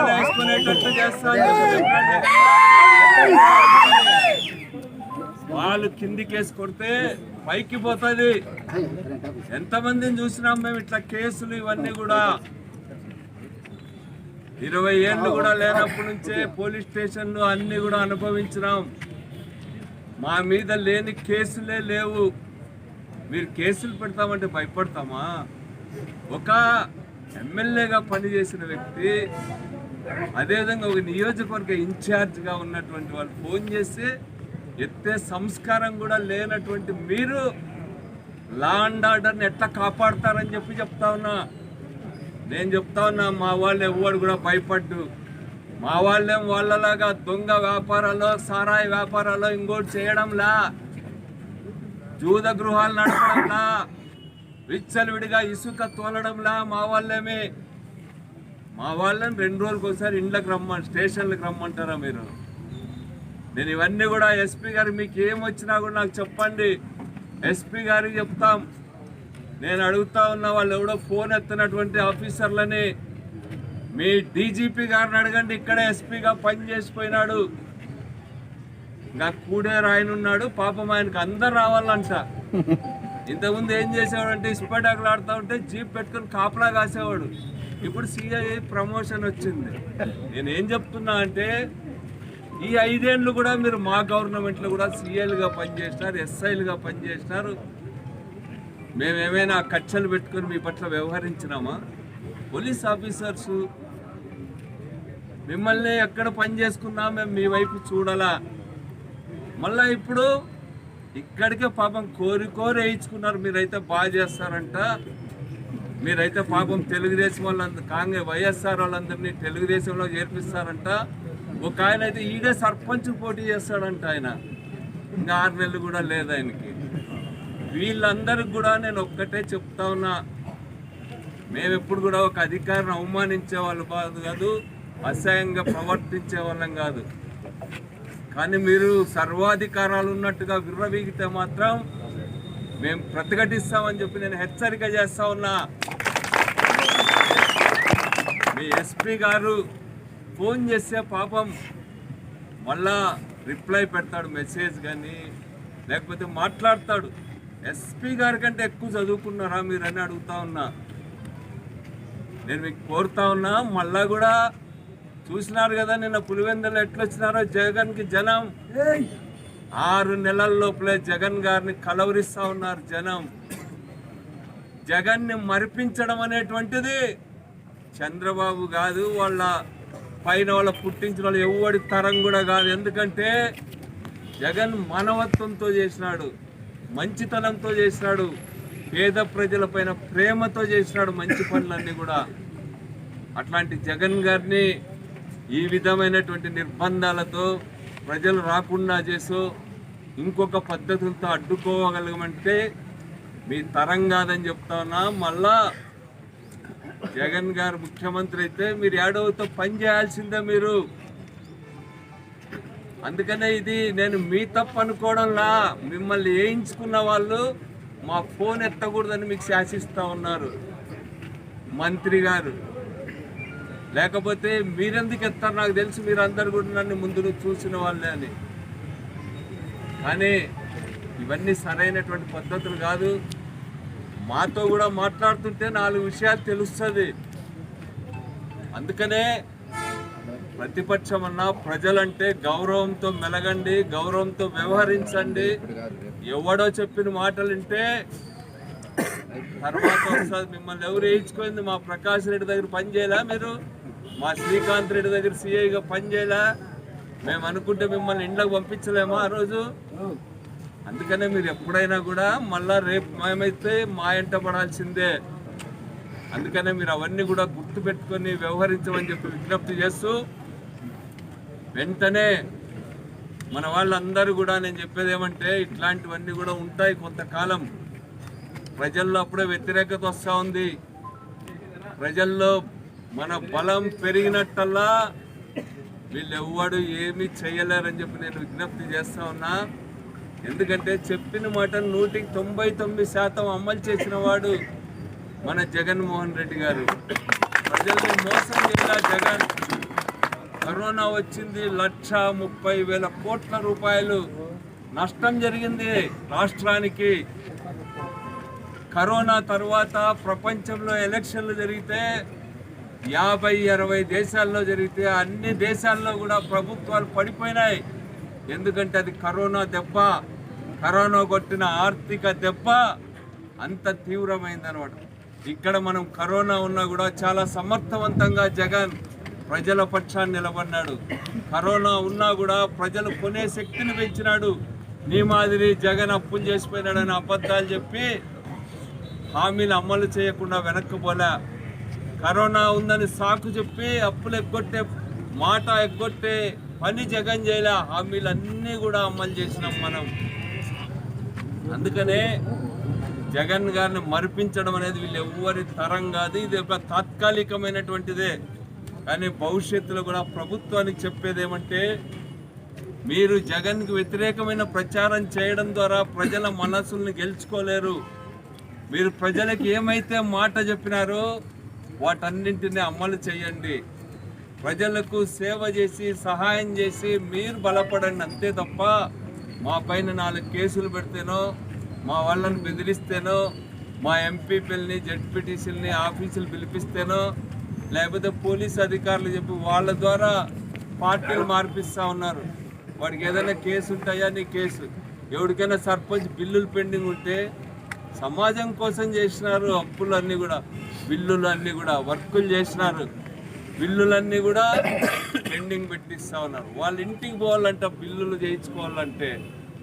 అని చెప్పి చెప్పాడు. వాళ్ళు కిందికేసి కొడితే పైకి పోతుంది. ఎంతమందిని చూసినాం మేము ఇట్లా కేసులు ఇవన్నీ కూడా? ఇరవై ఏళ్ళు కూడా లేనప్పటి నుంచే పోలీస్ స్టేషన్లు అన్ని కూడా అనుభవించినాం. మా మీద లేని కేసులే లేవు. మీరు కేసులు పెడతామంటే భయపడతామా? ఒక ఎమ్మెల్యేగా పనిచేసిన వ్యక్తి అదేవిధంగా ఒక నియోజకవర్గ ఇన్ఛార్జ్గా ఉన్నటువంటి వాళ్ళు ఫోన్ చేసి ఎత్తే సంస్కారం కూడా లేనటువంటి మీరు లా అండ్ ఆర్డర్ని ఎట్లా కాపాడతారని చెప్పి చెప్తా ఉన్నా. నేను చెప్తా ఉన్నా మా వాళ్ళు ఎవ్వడు కూడా భయపడ్డు. మా వాళ్ళేం వాళ్ళలాగా దొంగ వ్యాపారాలు సారాయి వ్యాపారాలు ఇంకోటి చేయడంలా. జూద గృహాలు నడపడంలా. విచ్చలవిడిగా ఇసుక తోలడంలా మా వాళ్ళేమే మా వాళ్ళని రెండు రోజులకు ఒకసారి ఇండ్లకు రమ్మని స్టేషన్లకు రమ్మంటారా మీరు? నేను ఇవన్నీ కూడా ఎస్పీ గారు మీకు ఏమొచ్చినా వచ్చినా కూడా నాకు చెప్పండి. ఎస్పీ గారికి చెప్తాం. నేను అడుగుతా ఉన్న వాళ్ళు ఎవడో ఫోన్ ఎత్తినటువంటి ఆఫీసర్లని. మీ డీజీపీ గారిని అడగండి ఇక్కడే ఎస్పీగా పనిచేసిపోయినాడు ఇంకా కూడే రాయనున్నాడు పాపం ఆయనకు అందరు రావాలంట. ఇంతకుముందు ఏం చేసేవాడు అంటే ఇసుపటాకులు ఆడుతూ ఉంటే జీప్ పెట్టుకొని కాపలా కాసేవాడు. ఇప్పుడు సిఐ ప్రమోషన్ వచ్చింది. నేను ఏం చెప్తున్నా అంటే ఈ ఐదేళ్ళు కూడా మీరు మా గవర్నమెంట్లో కూడా సీఎల్గా పనిచేసినారు ఎస్ఐలుగా పనిచేసినారు. మేము ఏమైనా కక్షలు పెట్టుకొని మీ పట్ల వ్యవహరించినామా? పోలీస్ ఆఫీసర్సు మిమ్మల్ని ఎక్కడ పని చేసుకున్నా మేము మీ వైపు చూడాలా? మళ్ళా ఇప్పుడు ఇక్కడికే పాపం కోరి కోరి వేయించుకున్నారు మీరైతే బాగా చేస్తారంట. మీరైతే పాపం తెలుగుదేశం వాళ్ళందరూ కాంగ్రెస్ వైఎస్ఆర్ వాళ్ళందరినీ తెలుగుదేశంలో చేర్పిస్తారంట ఒక ఆయన అయితే ఈడే సర్పంచ్ పోటీ చేస్తాడంట ఆయన. ఇంకా ఆరు నెలలు కూడా లేదు ఆయనకి. వీళ్ళందరికి కూడా నేను ఒక్కటే చెప్తా ఉన్నా. మేము ఎప్పుడు కూడా ఒక అధికారిని అవమానించే వాళ్ళు కాదు కాదు అసహ్యంగా ప్రవర్తించే వాళ్ళం కాదు. కానీ మీరు సర్వాధికారాలు ఉన్నట్టుగా విర్రవీగితే మాత్రం మేము ప్రతిఘటిస్తామని చెప్పి నేను హెచ్చరిక చేస్తా ఉన్నా. ఎస్పీ గారు ఫోన్ చేస్తే పాపం మళ్ళా రిప్లై పెడతాడు మెసేజ్ కానీ లేకపోతే మాట్లాడతాడు. ఎస్పీ గారి కంటే ఎక్కువ చదువుకున్నారా మీరు అని అడుగుతా ఉన్నా. నేను మీకు కోరుతా ఉన్నా మళ్ళా కూడా చూసినారు కదా నిన్న పులివెందులు ఎట్లొచ్చినారో జగన్కి జనం. ఆరు నెలల లోపలే జగన్ గారిని కలవరిస్తా ఉన్నారు జనం. జగన్ని మరిపించడం అనేటువంటిది చంద్రబాబు కాదు వాళ్ళ పైన వాళ్ళ పుట్టించిన వాళ్ళు ఎవడి తరం కూడా కాదు. ఎందుకంటే జగన్ మానవత్వంతో చేసినాడు మంచితనంతో చేసినాడు పేద ప్రజల పైన ప్రేమతో చేసినాడు మంచి పనులన్నీ కూడా. అట్లాంటి జగన్ గారిని ఈ విధమైనటువంటి నిర్బంధాలతో ప్రజలు రాకుండా చేసో ఇంకొక పద్ధతులతో అడ్డుకోగలగమంటే మీ తరం కాదని చెప్తా ఉన్నా మళ్ళా జగన్ గారు ముఖ్యమంత్రి అయితే మీరు ఏడవతో పని చేయాల్సిందే మీరు. అందుకనే ఇది నేను మీ తప్పు అనుకోవడంలా మిమ్మల్ని వేయించుకున్న వాళ్ళు మా ఫోన్ ఎత్తకూడదని మీకు శాసిస్తూ ఉన్నారు మంత్రి గారు. లేకపోతే మీరెందుకు ఎత్తారు? నాకు తెలుసు మీరు అందరు కూడా నన్ను ముందు చూసిన వాళ్ళే అని. కానీ ఇవన్నీ సరైనటువంటి పద్ధతులు కాదు. మాతో కూడా మాట్లాడుతుంటే నాలుగు విషయాలు తెలుస్తుంది. అందుకనే ప్రతిపక్షం అన్నా ప్రజలంటే గౌరవంతో మెలగండి గౌరవంతో వ్యవహరించండి. ఎవడో చెప్పిన మాటలు వింటే తర్వాత ఒకసారి మిమ్మల్ని ఎవరు వేయించుకుంది మా ప్రకాష్ రెడ్డి దగ్గర పనిచేయలా మీరు? మా శ్రీకాంత్ రెడ్డి దగ్గర సిఐగా పనిచేయలా మేము అనుకుంటే మిమ్మల్ని ఇండ్లకు పంపించలేమా ఆ రోజు? అందుకనే మీరు ఎప్పుడైనా కూడా మళ్ళా రేపు మేమైతే మా ఎంట పడాల్సిందే. అందుకనే మీరు అవన్నీ కూడా గుర్తు పెట్టుకొని వ్యవహరించమని చెప్పి విజ్ఞప్తి చేస్తూ వెంటనే మన వాళ్ళందరూ కూడా నేను చెప్పేది ఏమంటే ఇట్లాంటివన్నీ కూడా ఉంటాయి కొంతకాలం. ప్రజల్లో అప్పుడే వ్యతిరేకత వస్తూ ఉంది. ప్రజల్లో మన బలం పెరిగినట్టల్లా వీళ్ళు ఎవ్వడు ఏమీ చేయలేరని చెప్పి నేను విజ్ఞప్తి చేస్తా ఉన్నా. ఎందుకంటే చెప్పిన మాట నూటికి తొంభై తొమ్మిది శాతం అమలు చేసిన వాడు మన జగన్మోహన్ రెడ్డి గారు. ప్రజల్ని మోసం చేయాల జగన్. కరోనా వచ్చింది లక్ష ముప్పై వేల కోట్ల రూపాయలు నష్టం జరిగింది రాష్ట్రానికి. కరోనా తర్వాత ప్రపంచంలో ఎలక్షన్లు జరిగితే యాభై అరవై దేశాల్లో జరిగితే అన్ని దేశాల్లో కూడా ప్రభుత్వాలు పడిపోయినాయి. ఎందుకంటే అది కరోనా దెబ్బ. కరోనా కొట్టిన ఆర్థిక దెబ్బ అంత తీవ్రమైందనమాట. ఇక్కడ మనం కరోనా ఉన్నా కూడా చాలా సమర్థవంతంగా జగన్ ప్రజల పక్షాన్ని నిలబడినాడు. కరోనా ఉన్నా కూడా ప్రజలు కొనే శక్తిని పెంచినాడు. నీ మాదిరి జగన్ అప్పులు చేసిపోయినాడని అబద్ధాలు చెప్పి హామీలు అమలు చేయకుండా వెనక్కి పోలే. కరోనా ఉందని సాకు చెప్పి అప్పులు ఎగ్గొట్టే మాట ఎగ్గొట్టే పని జగన్ చేయలే. హామీలన్నీ కూడా అమలు చేసినాం మనం. అందుకనే జగన్ గారిని మరిపించడం అనేది వీళ్ళు ఎవ్వరి తరం కాదు ఇది ఒక తాత్కాలికమైనటువంటిదే. కానీ భవిష్యత్తులో కూడా ప్రభుత్వానికి చెప్పేది ఏమంటే మీరు జగన్కి వ్యతిరేకమైన ప్రచారం చేయడం ద్వారా ప్రజల మనసుల్ని గెలుచుకోలేరు. మీరు ప్రజలకు ఏమైతే మాట చెప్పినారో వాటన్నింటినీ అమలు చేయండి. ప్రజలకు సేవ చేసి సహాయం చేసి మీరు బలపడండి అంతే తప్ప మా పైన నాలుగు కేసులు పెడితేనో మా వాళ్ళని బెదిరిస్తేనో మా ఎంపీపీలని జడ్పీటీసీలని ఆఫీసులు పిలిపిస్తేనో లేకపోతే పోలీస్ అధికారులు చెప్పి వాళ్ళ ద్వారా పార్టీలు మార్పిస్తూ ఉన్నారు. వాడికి ఏదైనా కేసు ఉంటాయా? నీ కేసు. ఎవరికైనా సర్పంచ్ బిల్లులు పెండింగ్ ఉంటే సమాజం కోసం చేసినారు అప్పులు అన్నీ కూడా బిల్లులు అన్నీ కూడా వర్కులు చేసినారు. బిల్లులన్నీ కూడా పెండింగ్ పెట్టిస్తా ఉన్నారు. వాళ్ళ ఇంటికి పోవాలంటే బిల్లులు చేయించుకోవాలంటే